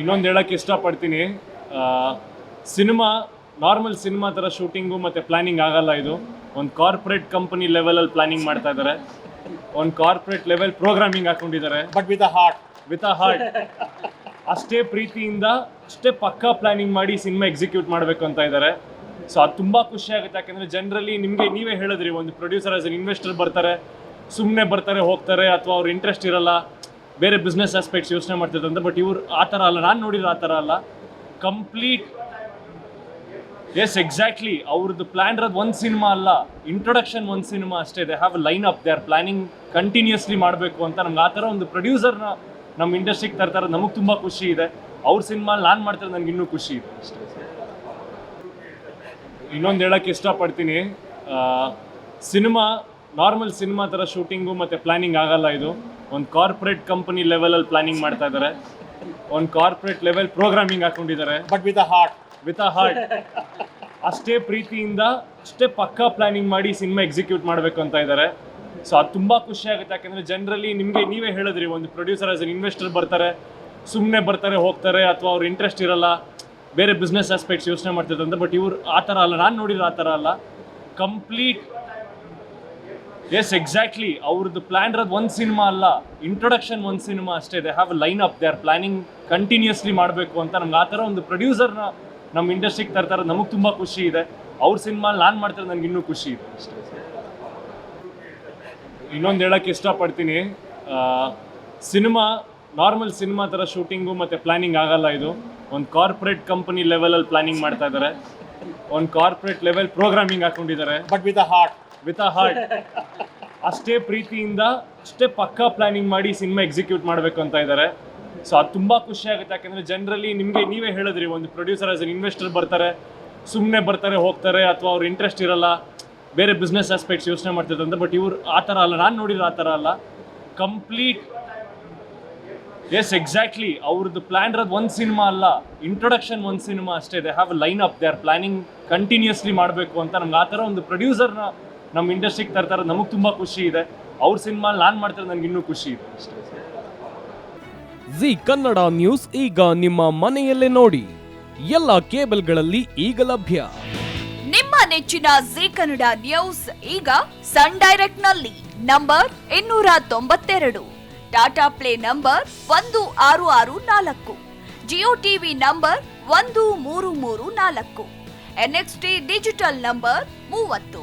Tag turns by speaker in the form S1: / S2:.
S1: ಇನ್ನೊಂದು ಹೇಳಕ್ಕೆ ಇಷ್ಟಪಡ್ತೀನಿ. ಸಿನಿಮಾ ನಾರ್ಮಲ್ ಸಿನಿಮಾ ಥರ ಶೂಟಿಂಗು ಮತ್ತು ಪ್ಲ್ಯಾನಿಂಗ್ ಆಗಲ್ಲ ಇದು. ಒಂದು ಕಾರ್ಪೊರೇಟ್ ಕಂಪನಿ ಲೆವೆಲಲ್ಲಿ ಪ್ಲ್ಯಾನಿಂಗ್ ಮಾಡ್ತಾ ಇದ್ದಾರೆ ಒಂದು ಕಾರ್ಪೊರೇಟ್ ಲೆವೆಲ್ ಪ್ರೋಗ್ರಾಮಿಂಗ್ ಹಾಕೊಂಡಿದ್ದಾರೆ.
S2: But with a heart
S1: with a heart ಅಷ್ಟೇ ಪ್ರೀತಿಯಿಂದ ಅಷ್ಟೇ ಪಕ್ಕಾ ಪ್ಲಾನಿಂಗ್ ಮಾಡಿ ಸಿನಿಮಾ ಎಕ್ಸಿಕ್ಯೂಟ್ ಮಾಡಬೇಕು ಅಂತ ಇದ್ದಾರೆ ಸೊ ಅದು ತುಂಬ ಖುಷಿ ಆಗುತ್ತೆ. ಯಾಕಂದರೆ ಜನರಲಿ ನಿಮಗೆ ನೀವೇ ಹೇಳಿದ್ರಿ ಒಂದು ಪ್ರೊಡ್ಯೂಸರ್ ಆಸ್ ಅನ್ ಇನ್ವೆಸ್ಟರ್ ಬರ್ತಾರೆ ಸುಮ್ಮನೆ ಬರ್ತಾರೆ ಹೋಗ್ತಾರೆ ಅಥವಾ ಅವ್ರ ಇಂಟ್ರೆಸ್ಟ್ ಇರಲ್ಲ. ಬೇರೆ ಬಿಸ್ನೆಸ್ ಆಸ್ಪೆಕ್ಟ್ಸ್ ಯೋಚನೆ ಮಾಡ್ತಿರ್ತಾರೆ ಅಂತ ಬಟ್ ಇವ್ರು ಆ ಥರ ಅಲ್ಲ. ನಾನು ನೋಡಿರೋ ಆ ಥರ ಅಲ್ಲ. ಕಂಪ್ಲೀಟ್ ಎಸ್ ಎಕ್ಸಾಕ್ಟ್ಲಿ ಅವ್ರದ್ದು ಪ್ಲ್ಯಾನ್ ಇರೋದು ಒಂದು ಸಿನಿಮಾ ಅಲ್ಲ. ಇಂಟ್ರೊಡಕ್ಷನ್ ಒಂದು ಸಿನಿಮಾ ಅಷ್ಟೇ. They have line up they are planning continuously ಮಾಡಬೇಕು ಅಂತ ನಮ್ಗೆ ಆ ಥರ ಒಂದು ಪ್ರೊಡ್ಯೂಸರ್ನ ನಮ್ಮ ಇಂಡಸ್ಟ್ರಿಗೆ ತರ್ತಾರೆ. ನಮಗೆ ತುಂಬ ಖುಷಿ ಇದೆ. ಅವ್ರ ಸಿನಿಮಾ ನಾನು ಮಾಡ್ತಾರೆ ನನಗೆ ಇನ್ನೂ ಖುಷಿ ಇದೆ. ಇನ್ನೊಂದು ಹೇಳೋಕ್ಕೆ ಇಷ್ಟಪಡ್ತೀನಿ. ಸಿನಿಮಾ ನಾರ್ಮಲ್ ಸಿನಿಮಾ ಥರ ಶೂಟಿಂಗು ಮತ್ತು ಪ್ಲ್ಯಾನಿಂಗ್ ಆಗಲ್ಲ ಇದು. ಒಂದು ಕಾರ್ಪೊರೇಟ್ ಕಂಪನಿ ಲೆವೆಲಲ್ಲಿ ಪ್ಲಾನಿಂಗ್ ಮಾಡ್ತಾ ಇದ್ದಾರೆ ಒಂದು ಕಾರ್ಪೊರೇಟ್ ಲೆವೆಲ್ ಪ್ರೋಗ್ರಾಮಿಂಗ್ ಹಾಕೊಂಡಿದ್ದಾರೆ
S2: but with a heart
S1: with a heart ಅಷ್ಟೇ ಪ್ರೀತಿಯಿಂದ ಅಷ್ಟೇ ಪಕ್ಕಾ ಪ್ಲಾನಿಂಗ್ ಮಾಡಿ ಸಿನಿಮಾ ಎಕ್ಸಿಕ್ಯೂಟ್ ಮಾಡಬೇಕು ಅಂತ ಇದ್ದಾರೆ ಸೊ ಅದು ತುಂಬ ಖುಷಿ ಆಗುತ್ತೆ. ಯಾಕಂದ್ರೆ ಜನರಲಿ ನಿಮಗೆ ನೀವೇ ಹೇಳಿದ್ರಿ ಒಂದು ಪ್ರೊಡ್ಯೂಸರ್ ಆಸ್ ಅನ್ ಇನ್ವೆಸ್ಟರ್ ಬರ್ತಾರೆ ಸುಮ್ಮನೆ ಬರ್ತಾರೆ ಹೋಗ್ತಾರೆ ಅಥವಾ ಅವ್ರ ಇಂಟ್ರೆಸ್ಟ್ ಇರಲ್ಲ ಬೇರೆ ಬಿಸ್ನೆಸ್ ಆಸ್ಪೆಕ್ಟ್ಸ್ ಯೋಚನೆ ಮಾಡ್ತಿದ್ರು ಅಂತ ಬಟ್ ಇವ್ರು ಆ ಥರ ಅಲ್ಲ. ನಾನು ನೋಡಿದ್ರೆ ಆ ಥರ ಅಲ್ಲ. ಕಂಪ್ಲೀಟ್ ಎಸ್ ಎಕ್ಸಾಕ್ಟ್ಲಿ ಅವ್ರದ್ದು ಪ್ಲಾನ್ ಇರೋದು ಒಂದು ಸಿನಿಮಾ ಅಲ್ಲ. ಇಂಟ್ರೊಡಕ್ಷನ್ ಒಂದು ಸಿನಿಮಾ ಅಷ್ಟೇ. They have line up they are planning continuously ಮಾಡಬೇಕು ಅಂತ ನಮ್ಗೆ ಆ ಥರ ಒಂದು ಪ್ರೊಡ್ಯೂಸರ್ನ ನಮ್ಮ ಇಂಡಸ್ಟ್ರಿಗೆ ತರ್ತಾರೆ. ನಮಗೆ ತುಂಬ ಖುಷಿ ಇದೆ. ಅವ್ರ ಸಿನಿಮಾ ನಾನು ಮಾಡ್ತಾರೆ ನನಗೆ ಇನ್ನೂ ಖುಷಿ ಇದೆ. ಅಷ್ಟೇ. ಇನ್ನೊಂದು ಹೇಳೋಕ್ಕೆ ಇಷ್ಟಪಡ್ತೀನಿ. ಸಿನಿಮಾ ನಾರ್ಮಲ್ ಸಿನಿಮಾ ಥರ ಶೂಟಿಂಗು ಮತ್ತು ಪ್ಲಾನಿಂಗ್ ಆಗಲ್ಲ ಇದು. ಒಂದು ಕಾರ್ಪೊರೇಟ್ ಕಂಪನಿ ಲೆವೆಲಲ್ಲಿ ಪ್ಲಾನಿಂಗ್ ಮಾಡ್ತಾ ಇದ್ದಾರೆ ಒಂದು ಕಾರ್ಪೊರೇಟ್ ಲೆವೆಲ್ ಪ್ರೋಗ್ರಾಮಿಂಗ್ ಹಾಕೊಂಡಿದ್ದಾರೆ.
S2: But with a heart
S1: with a heart ಅಷ್ಟೇ ಪ್ರೀತಿಯಿಂದ, ಅಷ್ಟೇ ಪಕ್ಕಾ ಪ್ಲಾನಿಂಗ್ ಮಾಡಿ ಸಿನಿಮಾ ಎಕ್ಸಿಕ್ಯೂಟ್ ಮಾಡಬೇಕು ಅಂತ ಇದ್ದಾರೆ ಸೊ ಅದು ತುಂಬ ಖುಷಿ ಆಗುತ್ತೆ. ಯಾಕಂದರೆ ಜನರಲಿ ನಿಮಗೆ ನೀವೇ ಹೇಳಿದ್ರಿ, ಒಂದು ಪ್ರೊಡ್ಯೂಸರ್ ಆಸ್ ಅನ್ ಇನ್ವೆಸ್ಟರ್ ಬರ್ತಾರೆ ಸುಮ್ಮನೆ ಬರ್ತಾರೆ, ಹೋಗ್ತಾರೆ, ಅಥವಾ ಅವ್ರ ಇಂಟ್ರೆಸ್ಟ್ ಇರಲ್ಲ, ಬೇರೆ ಬಿಸ್ನೆಸ್ ಆಸ್ಪೆಕ್ಟ್ಸ್ ಯೋಚನೆ ಮಾಡ್ತಿದ್ರು ಬಟ್ ಇವ್ರು ಆ ಥರ ಅಲ್ಲ. ನಾನು ನೋಡಿರೋ ಆ ಥರ ಅಲ್ಲ. ಕಂಪ್ಲೀಟ್ ಎಸ್ ಎಕ್ಸಾಕ್ಟ್ಲಿ ಅವ್ರದ್ದು ಪ್ಲ್ಯಾನ್ ಇರೋದು ಒಂದು ಸಿನಿಮಾ ಅಲ್ಲ. ಇಂಟ್ರೊಡಕ್ಷನ್ ಒಂದು ಸಿನಿಮಾ ಅಷ್ಟೇ they have line up they are planning continuously ಮಾಡಬೇಕು ಅಂತ ನಮ್ಗೆ ಆ ಥರ ಒಂದು ಪ್ರೊಡ್ಯೂಸರ್ನ ನಮ್ಮ ಇಂಡಸ್ಟ್ರಿಗೆ ತರ್ತಾರೆ ನಮಗೆ ತುಂಬ ಖುಷಿ ಇದೆ. ಅವ್ರ ಸಿನಿಮಾ ನಾನು ಮಾಡ್ತಾರೆ ನನಗೆ ಇನ್ನೂ ಖುಷಿ ಇದೆ. ಅಷ್ಟೇ
S3: ಜಿ ಕನ್ನಡ ನ್ಯೂಸ್ ಈಗ ನಿಮ್ಮ ಮನೆಯಲ್ಲೇ ನೋಡಿ. ಎಲ್ಲ ಕೇಬಲ್ಗಳಲ್ಲಿ ಈಗ ಲಭ್ಯ.
S4: ನಿಮ್ಮ ನೆಚ್ಚಿನ ಜಿ ಕನ್ನಡ ನ್ಯೂಸ್ ಈಗ ಸನ್ ಡೈರೆಕ್ಟ್ನಲ್ಲಿ ನಂಬರ್ ಇನ್ನೂರ ತೊಂಬತ್ತೆರಡು. ಟಾಟಾ ಪ್ಲೇ ನಂಬರ್ ಒಂದು ಆರು ಆರು ನಾಲ್ಕು. ಜಿಯೋ ಟಿವಿ ನಂಬರ್ ಒಂದು ಮೂರು ಮೂರು ನಾಲ್ಕು. ಎನ್ಎಕ್ಸ್ಟಿ ಡಿಜಿಟಲ್ ನಂಬರ್ ಮೂವತ್ತು.